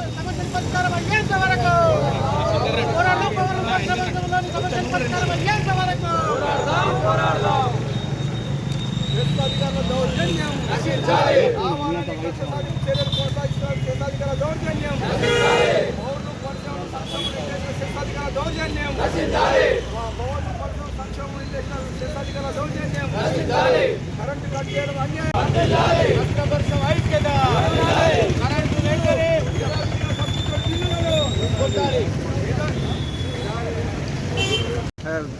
పవర్లు సమస్యల పరిష్కారం అయ్యేంత వరకు. సమస్యల పరిష్కారం అయ్యేంత వరకు. చర్యలు కొనసాగిస్తున్న శేషాధికార దౌర్జన్యం. పౌరులు పరిశ్రమల సంక్షేమం చేసిన శేషాధికార దౌర్జన్యం. పౌరులు సంక్షేమం చేసిన శేషాధికార దౌర్జన్యం. కరెంటు కట్ చేయడం అన్యాయం. ఐక్యత. కరెంటు వెంటనే బిల్లులను కొట్టాలి.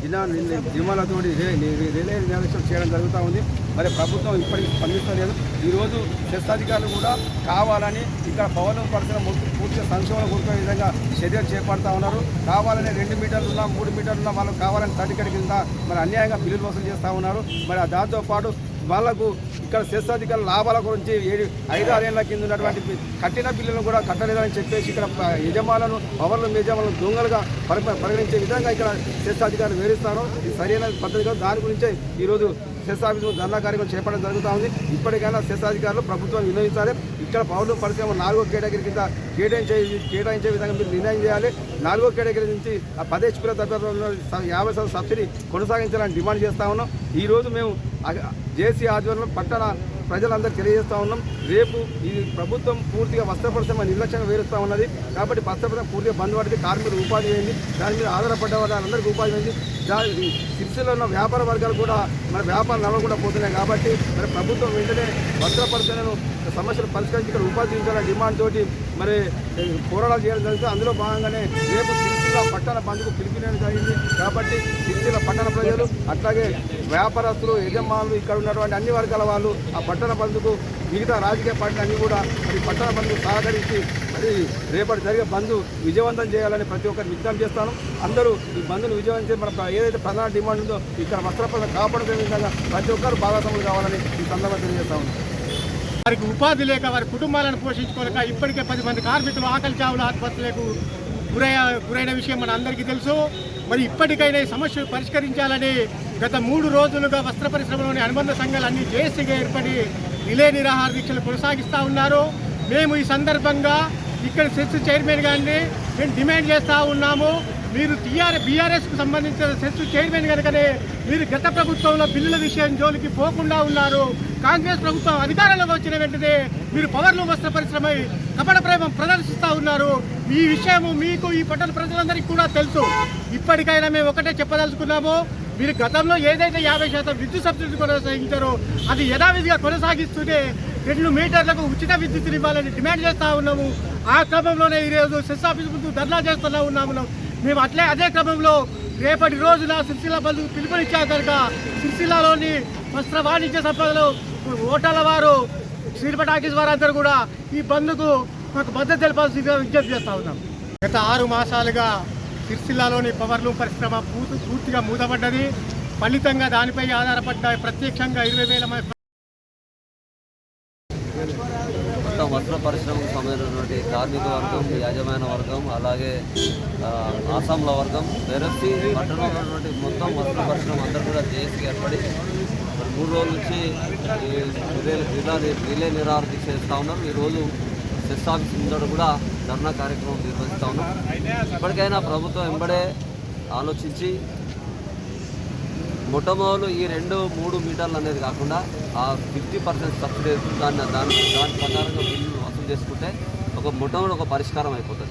జిల్లా జిల్లాలతో రిలే నిరాదీక్షలు చేయడం జరుగుతూ ఉంది. మరి ప్రభుత్వం ఇప్పటికీ స్పందిస్తలేదు. ఈరోజు శస్త్రాధికారులు కూడా కావాలని ఇక్కడ పవన్ పరిశ్రమ పూర్తిగా సంక్షేమం కోరుకునే విధంగా చర్యలు చేపడతా ఉన్నారు. కావాలని రెండు మీటర్లున్న మూడు మీటర్లు ఉన్న వాళ్ళు కావాలని తడికడి కింద మరి అన్యాయంగా బిల్లులు వసూలు చేస్తూ ఉన్నారు. మరి దాంతో పాటు వాళ్ళకు ఇక్కడ శస్త్రాధికారుల లాభాల గురించి ఏడు ఐదు ఆరేళ్ళ కింద ఉన్నటువంటి కట్టిన బిల్లులను కూడా కట్టలేదని చెప్పేసి ఇక్కడ యజమానులను పవర్లు యజమానులను దొంగలుగా పరిగణించే విధంగా ఇక్కడ శస్త్రాధికారులు వివరిస్తారు. ఇది సరైన పద్ధతి కాదు దాని గురించే ఈరోజు శస్త్రాఫీసు ధర్నా కార్యక్రమం చేపట్టడం జరుగుతూ ఉంది. ఇప్పటికైనా శస్త్రాధికారులు ప్రభుత్వం వినియోగించాలి. ఇక్కడ పౌరులు పరిశ్రమ నాలుగో కేటగిరీ కింద కేటాయించే కేటాయించే విధంగా మీరు నిర్ణయం చేయాలి. నాలుగో కేటగిరీ నుంచి ఆ పది హెచ్పీల యాభై శాతం సబ్సిడీ కొనసాగించాలని డిమాండ్ చేస్తా ఉన్నాం. ఈరోజు మేము జేసీ ఆధ్వర్యంలో పట్టణ ప్రజలందరూ తెలియజేస్తూ ఉన్నాం. రేపు ఇది ప్రభుత్వం పూర్తిగా వస్త్ర పరిశ్రమ నిర్లక్ష్యంగా వేరుస్తూ ఉన్నది. కాబట్టి వస్త్ర పరిశ్రమ పూర్తిగా బంద్ పడితే కార్మికులు ఉపాధి అయింది దాని మీద ఆధారపడ్డ వాళ్ళందరికీ ఉపాధి అయింది దాని సిరిసిలో ఉన్న వ్యాపార వర్గాలు కూడా మన వ్యాపారం నడవకుండా పోతున్నాయి కాబట్టి మరి ప్రభుత్వం వెంటనే వస్త్ర పరిశ్రమను సమస్యలు పరిష్కరించి ఇక్కడ ఉపాధి ఉంచాలనే డిమాండ్ తోటి మరి పోరాటాలు చేయడం జరిగితే అందులో భాగంగానే రేపు సిరిసిల్ల పట్టణ బంద్కు పిలిపినది జరిగింది. కాబట్టి సిరిసిల్ల పట్టణ ప్రజలు అట్లాగే వ్యాపారస్తులు యజమానులు ఇక్కడ ఉన్నటువంటి అన్ని వర్గాల వాళ్ళు ఆ పట్టణ బంద్కు మిగతా రాజకీయ పార్టీలు కూడా మరి పట్టణ బంద్కు సహకరించి మరి రేపటి జరిగే బంద్ విజయవంతం చేయాలని ప్రతి ఒక్కరు విజ్ఞప్తి చేస్తాను. అందరూ ఈ బంద్ను విజయవంతం చేసి మన ఏదైతే ప్రధాన డిమాండ్ ఉందో ఇక్కడ వస్త్రపద కాపాడుకునే విధంగా ప్రతి ఒక్కరు భాగస్వాములు కావాలని ఈ సందర్భంగా తెలియజేస్తా ఉన్నాను. వారికి ఉపాధి లేక వారి కుటుంబాలను పోషించుకోలేక ఇప్పటికే పది మంది కార్మికులు ఆకలి చావులు ఆత్మహత్యలకు గురయ్య గురైన విషయం మన అందరికీ తెలుసు. మరి ఇప్పటికైనా ఈ సమస్యలు పరిష్కరించాలని గత మూడు రోజులుగా వస్త్ర పరిశ్రమలోని అనుబంధ సంఘాలన్నీ జేఏసీగా ఏర్పడి రిలే నిరాహార దీక్షలు కొనసాగిస్తూ ఉన్నారు. మేము ఈ సందర్భంగా ఇక్కడ సెస్ చైర్మన్ గారిని మేము డిమాండ్ చేస్తూ ఉన్నాము. మీరు టీఆర్ఎస్ బీఆర్ఎస్కు సంబంధించిన సెస్ చైర్మన్ కనుకనే మీరు గత ప్రభుత్వంలో బిల్లుల విషయం జోలికి పోకుండా ఉన్నారు. కాంగ్రెస్ ప్రభుత్వం అధికారంలోకి వచ్చిన వెంటనే మీరు పవర్లు వస్త్ర పరిశ్రమ కపట ప్రేమ ప్రదర్శిస్తూ ఉన్నారు. ఈ విషయము మీకు ఈ పట్టణ ప్రజలందరికీ కూడా తెలుసు. ఇప్పటికైనా మేము ఒకటే చెప్పదలుచుకున్నాము. మీరు గతంలో ఏదైతే యాభై శాతం విద్యుత్ సబ్సిడీ కొనసాగించారో అది యథావిధిగా కొనసాగిస్తూనే రెండు మీటర్లకు ఉచిత విద్యుత్ ఇవ్వాలని డిమాండ్ చేస్తూ ఉన్నాము. ఆ క్రమంలోనే ఈరోజు సెస్ ఆఫీస్ ముందు ధర్నా చేస్తూనే ఉన్నాము. మేము అట్లే అదే క్రమంలో రేపటి రోజున సిరిసిల్ల బంధుకు పిలుపునిచ్చా కనుక సిరిసిల్లలోని వస్త్ర వాణిజ్య సంపదలు ఓటర్ల వారు శ్రీపట్ వారందరూ కూడా ఈ బంద్కు మాకు మద్దతు తెలపాల్సిందిగా విజ్ఞప్తి చేస్తా ఉన్నాం. గత ఆరు మాసాలుగా సిరిసిల్లాలోని పవర్లూమ్ పరిశ్రమ పూర్తిగా మూతపడ్డది. ఫలితంగా దానిపై ఆధారపడ్డ ప్రత్యక్షంగా ఇరవై వేల మంది మొత్తం వస్త్ర పరిశ్రమకు సంబంధించినటువంటి కార్మిక వర్గం యాజమాన్య వర్గం అలాగే ఆసాంల వర్గం వెరసి పట్టణంలో ఉన్నటువంటి మొత్తం వస్త్ర పరిశ్రమ అందరూ కూడా జేఏసీకి ఏర్పడి మూడు రోజుల నుంచి ఈ రిలే రిలే నిరాహార దీక్ష చేస్తూ ఉన్నాం. ఈరోజు సెస్ ఆఫీస్ ముందర కూడా ధర్నా కార్యక్రమం నిర్వహిస్తూ ఉన్నాం. ఇప్పటికైనా ప్రభుత్వం వెంబడే ఆలోచించి మొట్టమొదలు ఈ రెండు మూడు మీటర్లు అనేది కాకుండా ఆ ఫిఫ్టీ పర్సెంట్ సబ్సిడీ దాన్ని దాని దాని ప్రకారంగా బిల్లు వసూలు చేసుకుంటే ఒక మొట్టమొదటి ఒక పరిష్కారం అయిపోతుంది.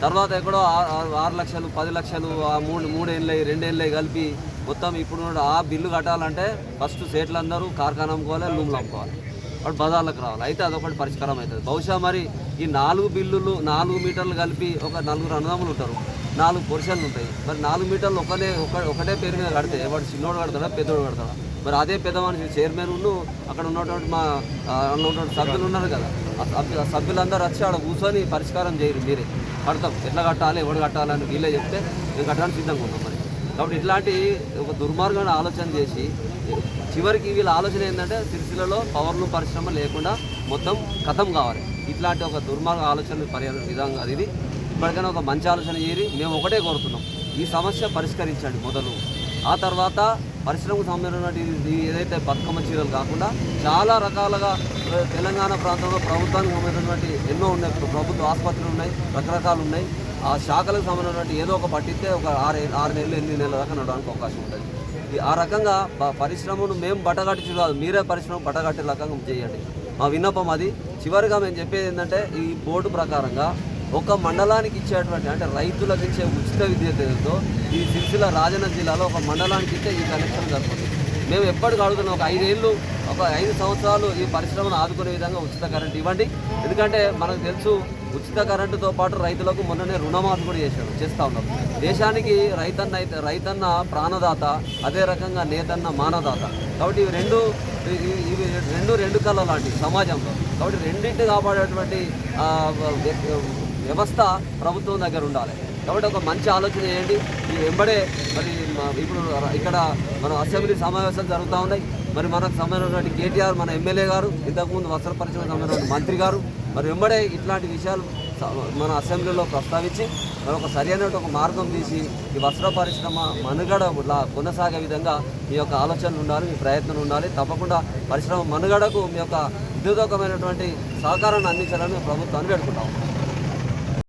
తర్వాత ఎక్కడో ఆ- ఆరు లక్షలు పది లక్షలు ఆ మూడు మూడేళ్ళై రెండేళ్ళై కలిపి మొత్తం ఇప్పుడు ఆ బిల్లు కట్టాలంటే ఫస్ట్ సేట్లు అందరూ కార్ఖానా అమ్ముకోవాలి లూమ్లు అమ్ముకోవాలి. వాడు బజార్లకు రావాలి. అయితే అదొకటి పరిష్కారం అవుతుంది. బహుశా మరి ఈ నాలుగు బిల్లులు నాలుగు మీటర్లు కలిపి ఒక నలుగురు అన్నదమ్ములు ఉంటారు. నాలుగు పొర్షన్లు ఉంటాయి. మరి నాలుగు మీటర్లు ఒకటే ఒక ఒకటే పేరు మీద కడితే వాడు చిన్నోడు కడతాడా పెద్దోడు కడతాడా? మరి అదే పెద్ద మనిషి చైర్మన్ ఉన్ను అక్కడ ఉన్నటువంటి మా ఉన్నటువంటి సభ్యులు ఉన్నారు కదా. ఆ సభ్యు సభ్యులందరూ వచ్చి ఆడ కూర్చొని పరిష్కారం చేయరు మీరే. కడతాం. ఎట్లా కట్టాలి ఎవడు కట్టాలి అని వీళ్ళే చెప్తే మేము కట్టడానికి సిద్ధంగా ఉన్నాం మరి. కాబట్టి ఇట్లాంటి ఒక దుర్మార్గమైన ఆలోచన చేసి చివరికి వీళ్ళ ఆలోచన ఏంటంటే సిరిసిల్లలో పవర్లు పరిశ్రమ లేకుండా మొత్తం కథం కావాలి. ఇట్లాంటి ఒక దుర్మార్గ ఆలోచన పర్యాల విధంగా అది ఇది. ఇప్పటికైనా ఒక మంచి ఆలోచన చేయరి మేము ఒకటే కోరుతున్నాం. ఈ సమస్య పరిష్కరించండి మొదలు. ఆ తర్వాత పరిశ్రమకు సంబంధించినటువంటి ఏదైతే బతుకమ్మ చీరలు కాకుండా చాలా రకాలుగా తెలంగాణ ప్రాంతంలో ప్రభుత్వానికి సంబంధించినటువంటి ఎన్నో ఉన్నాయి. ఇప్పుడు ప్రభుత్వ ఆసుపత్రులు ఉన్నాయి రకరకాలు ఉన్నాయి. ఆ శాఖలకు సంబంధించినటువంటి ఏదో ఒక పట్టిస్తే ఒక ఆరు ఆరు నెలలు ఎనిమిది నెలల దాకా నడవడానికి అవకాశం ఉంటుంది. ఈ- ఆ రకంగా పరిశ్రమను మేము బట్టగట్టి కాదు మీరే పరిశ్రమ బట్టగట్టే రకంగా చేయండి. మా విన్నపం అది. చివరిగా మేము చెప్పేది ఏంటంటే ఈ బోర్డు ప్రకారంగా ఒక మండలానికి ఇచ్చేటువంటి అంటే రైతులకు ఇచ్చే ఉచిత విద్యుత్ ఈ సిరిసిల్ల రాజన్న జిల్లాలో ఒక మండలానికి ఇచ్చే ఈ కనెక్షన్ జరుగుతుంది మేము ఎప్పటికి అడుగుతున్నాం ఒక ఐదేళ్ళు ఒక ఐదు సంవత్సరాలు ఈ పరిశ్రమను ఆదుకునే విధంగా ఉచిత కరెంట్ ఇవ్వండి. ఎందుకంటే మనకు తెలుసు ఉచిత కరెంటుతో పాటు రైతులకు మొన్ననే రుణమాఫీ కూడా చేశారు చేస్తూ ఉన్నాం. దేశానికి రైతన్న అయితే రైతన్న ప్రాణదాత అదే రకంగా నేతన్న మానదాత. కాబట్టి ఇవి రెండు ఇవి- రెండు రెండు కళ్ళ లాంటివి సమాజంలో. కాబట్టి రెండింటిని కాపాడేటువంటి వ్యవస్థ ప్రభుత్వం దగ్గర ఉండాలి. కాబట్టి ఒక మంచి ఆలోచన చేయండి ఈ వెంబడే మరి ఇప్పుడు ఇక్కడ మన అసెంబ్లీ సమావేశాలు జరుగుతూ ఉన్నాయి. మరి మనకు సంబంధించినటువంటి కేటీఆర్ మన ఎమ్మెల్యే గారు ఇంతకుముందు వస్త్ర పరిశ్రమ సంబంధించిన మంత్రి గారు మరి వెంబడే ఇట్లాంటి విషయాలు మన అసెంబ్లీలో ప్రస్తావించి మరి ఒక సరైన ఒక మార్గం తీసి ఈ వస్త్ర పరిశ్రమ మనుగడ కొనసాగే విధంగా మీ యొక్క ఆలోచనలు ఉండాలి మీ ప్రయత్నం ఉండాలి. తప్పకుండా పరిశ్రమ మనుగడకు మీ యొక్క విద్యుదకమైనటువంటి సహకారాన్ని అందించాలని ప్రభుత్వాన్ని పెట్టుకుంటాం